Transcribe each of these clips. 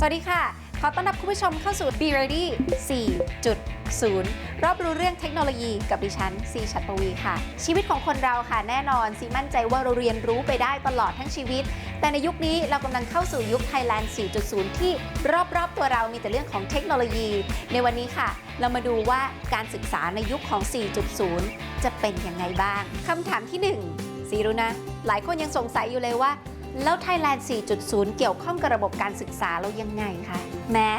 สวัสดีค่ะ ขอต้อนรับคุณผู้ชมเข้าสู่ Be Ready 4.0 รอบรู้เรื่องเทคโนโลยีกับดิฉันซีชัดปวีค่ะ ชีวิตของคนเราค่ะแน่นอนซีมั่นใจว่าเราเรียนรู้ไปได้ตลอดทั้งชีวิต แต่ในยุคนี้เรากำลังเข้าสู่ยุค Thailand 4.0 ที่รอบๆตัวเรามีแต่เรื่องของเทคโนโลยี ในวันนี้ค่ะ เรามาดูว่าการศึกษาในยุคของ 4.0 จะเป็นยังไงบ้างคำถามที่หนึ่งซีรู้นะ หลายคนยังสงสัยอยู่เลยว่า แล้ว Thailand 4.0 เกี่ยวข้องกับระบบการศึกษาเรายังไงคะแม้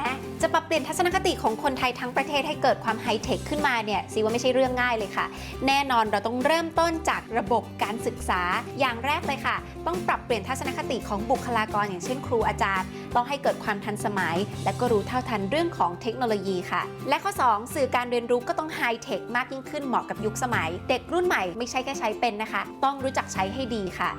จะปรับเปลี่ยนทัศนคติของคนไทยทั้งประเทศให้เกิดความไฮเทคขึ้นมาเนี่ยซีว่าไม่ใช่เรื่องง่ายเลยค่ะ แน่นอนเราต้องเริ่มต้นจากระบบการศึกษาอย่างแรกเลยค่ะ ต้องปรับเปลี่ยนทัศนคติของบุคลากรอย่างเช่น ครูอาจารย์ ต้องให้เกิดความทันสมัย และก็รู้เท่าทันเรื่องของเทคโนโลยีค่ะ และข้อ 2 สื่อการเรียนรู้ก็ต้องไฮเทคมากยิ่งขึ้นเหมาะกับยุคสมัย เด็กรุ่นใหม่ไม่ใช่แค่ใช้เป็นนะคะ ต้องรู้จักใช้ให้ดีค่ะ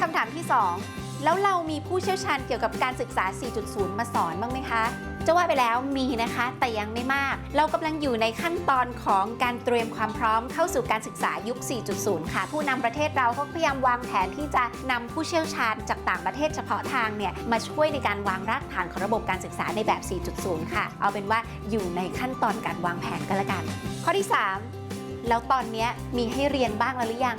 คำถามที่ 2แล้วเรามีผู้เชี่ยวชาญเกี่ยวกับการศึกษา 4.0 มาสอนบ้างไหมคะ จะว่าไปแล้วมีนะคะ แต่ยังไม่มาก เรากำลังอยู่ในขั้นตอนของการเตรียมความพร้อมเข้าสู่การศึกษายุค 4.0 ค่ะ ผู้นำประเทศเราเขาพยายามวางแผนที่จะนำผู้เชี่ยวชาญจากต่างประเทศเฉพาะทางเนี่ยมาช่วยในการวางรากฐานของระบบการศึกษาในแบบ 4.0 ค่ะ เอาเป็นว่าอยู่ในขั้นตอนการวางแผนกันละกัน ข้อที่ 3 แล้วตอนนี้มีให้เรียนบ้างแล้วหรือยัง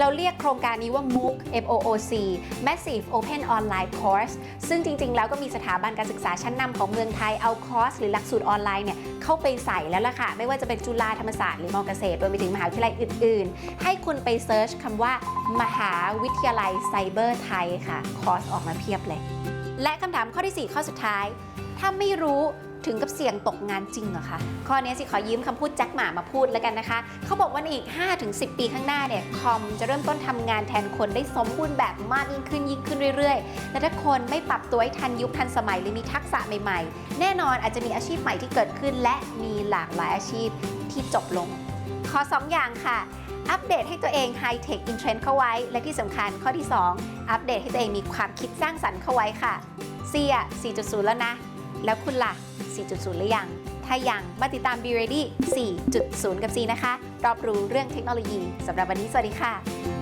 เราเรียกโครงการนี้ว่า MOOC MOOC Massive Open Online Course ซึ่งจริง ๆ แล้วก็มีสถาบันการศึกษาชั้นนำของเมืองไทยเอาคอร์สหรือหลักสูตรออนไลน์เนี่ยเข้าไปใส่แล้วล่ะค่ะ ไม่ว่าจะเป็นจุฬาธรรมศาสตร์หรือมอเกษตรรวมไปถึงมหาวิทยาลัยอื่น ๆ ให้คุณไปเซิร์ชคำว่า มหาวิทยาลัยไซเบอร์ไทยค่ะ คอร์สออกมาเพียบเลย และคำถามข้อที่ 4 ข้อสุดท้าย ถ้าไม่รู้ ถึงกับเสี่ยงตกงานจริงเหรอคะ ข้อนี้สิขอยืมคำพูดแจ็คหมามาพูดแล้วกันนะคะ เขาบอกว่าในอีก 5-10 ปีข้างหน้าเนี่ยคอมจะเริ่มต้นทำงานแทนคนได้สมบูรณ์แบบมากยิ่งขึ้นยิ่งขึ้นเรื่อยๆ และถ้าคนไม่ปรับตัวให้ทันยุคทันสมัยหรือมีทักษะใหม่ๆ แน่นอนอาจจะมีอาชีพใหม่ที่เกิดขึ้น และมีหลากหลายอาชีพที่จบลง ขอ 2 อย่างค่ะอัปเดตให้ตัวเองไฮเทคอินเทรนด์เข้าไว้ และที่สำคัญข้อที่ 2 อัปเดตให้ตัวเองมีความคิดสร้างสรรค์เข้าไว้ค่ะเซีย4.0 แล้วนะ แล้วคุณล่ะ 4.0 หรือยัง ถ้ายังมาติดตาม Be Ready 4.0 กับ C นะคะ รอบรู้เรื่องเทคโนโลยีสำหรับวันนี้สวัสดีค่ะ